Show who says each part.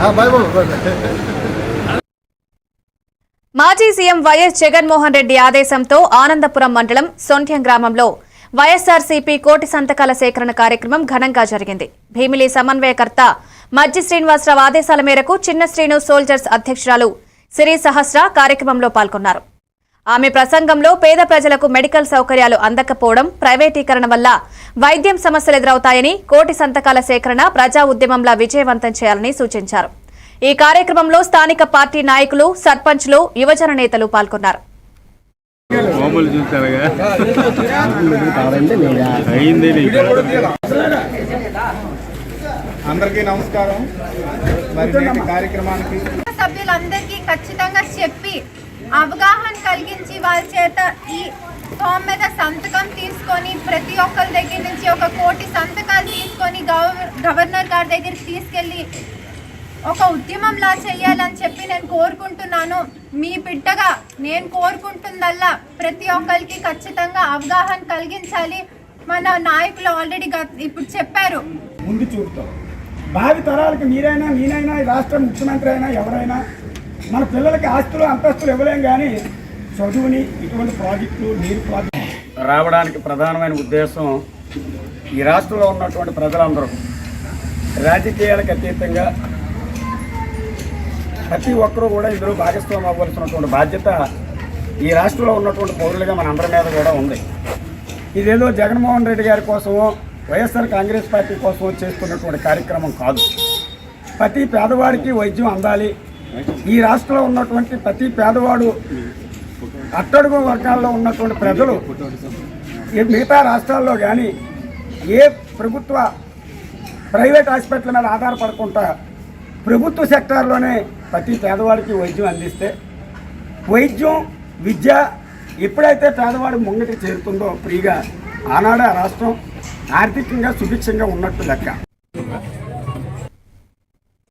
Speaker 1: Bye Babu
Speaker 2: మాజీ CM YS Jaganmohan Reddy ఆదేశంతో ఆనందపురం మండలం సొంఠ్యం గ్రామంలో వైఎస్ఆర్సీపీ కోటి సంతకాల సేకరణ కార్యక్రమం ఘనంగా జరిగింది. భీమిలి సమన్వయకర్త మజ్జి శ్రీనివాసరావు ఆదేశాల మేరకు చిన్న శ్రీను సోల్జర్స్ అధ్యక్షురాలు సిరి సహస్ర కార్యక్రమంలో పాల్గొన్నారు. ఆమె ప్రసంగంలో పేద ప్రజలకు మెడికల్ సౌకర్యాలు అందకపోవడం ప్రైవేటీకరణ వల్ల వైద్యం సమస్యలు ఎదురవుతాయని కోటి సంతకాల సేకరణ ప్రజా ఉద్యమంలా విజయవంతం చేయాలని సూచించారు. ఈ కార్యక్రమంలో స్థానిక పార్టీ నాయకులు సర్పంచ్లు యువజన నేతలు పాల్గొన్నారు.
Speaker 3: అందరికీ నమస్కారం. మరి కార్యక్రమానికి
Speaker 4: సభ్యులందరికీ ఖచ్చితంగా చెప్పి అవగాహన కలిగించి వాళ్ళ చేత ఈ ఫామ్ మీద సంతకం తీసుకొని ప్రతి ఒక్కరి దగ్గర నుంచి ఒక కోటి సంతకాలు తీసుకొని గవర్నర్ గారి దగ్గరికి తీసుకెళ్ళి ఒక ఉద్యమంలా చేయాలని చెప్పి నేను కోరుకుంటున్నాను. మీ బిడ్డగా నేను కోరుకుంటుందల్లా ప్రతి ఒక్కరికి ఖచ్చితంగా అవగాహన కలిగించాలి. మన నాయకులు ఆల్రెడీ ఇప్పుడు చెప్పారు.
Speaker 3: ముందు చూపుతాం. భావి తరాలకు మీరైనా నేనైనా రాష్ట్ర ముఖ్యమంత్రి అయినా ఎవరైనా మన పిల్లలకి ఆస్తులు అంతస్తులు ఇవ్వలేం కానీ చదువుని ఇటువంటి ప్రాజెక్టులు నీరు ప్రాజెక్టు రావడానికి ప్రధానమైన ఉద్దేశం ఈ రాష్ట్రంలో ఉన్నటువంటి ప్రజలందరూ రాజకీయాలకు అతీతంగా ప్రతి ఒక్కరూ కూడా ఇందులో భాగస్వామి అవ్వాల్సినటువంటి బాధ్యత ఈ రాష్ట్రంలో ఉన్నటువంటి పౌరులుగా మన అందరి మీద కూడా ఉంది. ఇదేదో జగన్మోహన్ రెడ్డి గారి కోసమో వైఎస్ఆర్ కాంగ్రెస్ పార్టీ కోసమో చేస్తున్నటువంటి కార్యక్రమం కాదు. ప్రతి పేదవాడికి వైద్యం అందాలి ఈ రాష్ట్రంలో ఉన్నటువంటి ప్రతి పేదవాడు అట్టడుగు వర్గాల్లో ఉన్నటువంటి ప్రజలు ఈ మిగతా రాష్ట్రాల్లో కానీ ఏ ప్రభుత్వ ప్రైవేట్ హాస్పిటల్ మీద ఆధారపడకుండా ప్రభుత్వ సెక్టార్లోనే ప్రతి పేదవాడికి వైద్యం అందిస్తే వైద్యం విద్య ఎప్పుడైతే పేదవాడు ముంగటికి చేరుతుందో ఫ్రీగా ఆనాడే ఆ రాష్ట్రం ఆర్థికంగా సుభిక్షంగా ఉన్నట్టు లెక్క.